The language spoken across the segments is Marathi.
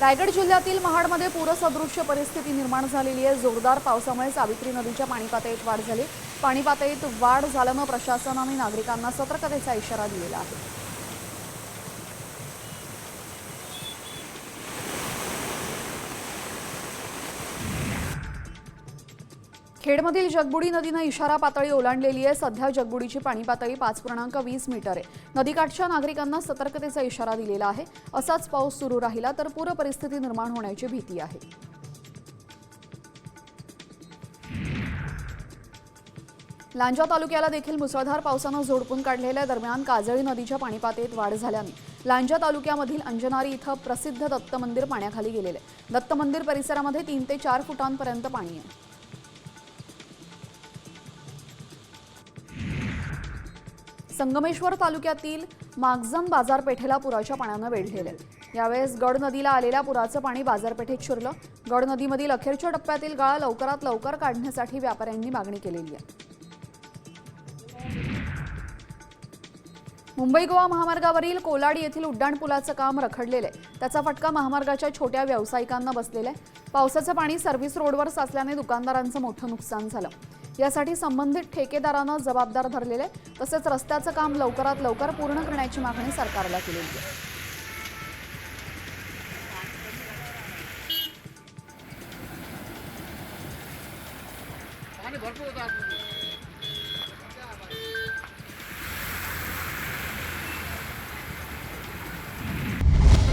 रायगड जिल्ह्यातील महाडमध्ये पूरसदृश्य परिस्थिती निर्माण झालेली आहे. जोरदार पावसामुळे सावित्री नदीच्या पाणी पातळीत वाढ झाली. पाणी पातळीत वाढ झाल्यानं प्रशासनाने नागरिकांना सतर्कतेचा इशारा दिलेला आहे. खेडमधील जगबुडी नदीनं इशारा पातळी ओलांडलेली आहे. सध्या जगबुडीची पाणी पातळी पाच पूर्णांक वीस मीटर आहे. नदीकाठच्या नागरिकांना सतर्कतेचा इशारा दिलेला आहे. असाच पाऊस सुरू राहिला तर पूर परिस्थिती निर्माण होण्याची भीती आहे. लांजा तालुक्याला देखील मुसळधार पावसानं झोडपून काढलेल्या दरम्यान काजळी नदीच्या पाणीपातळीत वाढ झाल्याने लांजा तालुक्यामधील अंजनारी इथं प्रसिद्ध दत्त मंदिर पाण्याखाली गेलेले आहे. दत्त मंदिर परिसरामध्ये तीन ते चार फुटांपर्यंत पाणी आहे. संगमेश्वर तालुक्यातील मागजन बाजारपेठेला पुराच्या पाण्यानं वेढलेलं यावेळेस गड नदीला आलेल्या पुराचं पाणी बाजारपेठेत शिरलं. गड नदीमधील अखेरच्या टप्प्यातील गाळा लवकरात लवकर काढण्यासाठी व्यापाऱ्यांनी मागणी केलेली आहे. मुंबई गोवा महामार्गावरील कोलाडी येथील उड्डाणपुलाचं काम रखडलेलं आहे. त्याचा फटका महामार्गाच्या छोट्या व्यावसायिकांना बसलेला आहे. पावसाचं पाणी सर्व्हिस रोडवर साचल्याने दुकानदारांचं मोठं नुकसान झालं. यासाठी संबंधित ठेकेदारानं जबाबदार धरलेले तसेच रस्त्याचं काम लवकरात लवकर पूर्ण करण्याची मागणी सरकारला केलेली आहे.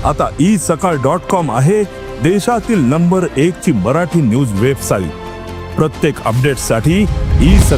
आता ई सकाळ डॉट कॉम आहे देशातील नंबर एक ची मराठी न्यूज वेबसाईट प्रत्येक अपडेटसाठी ई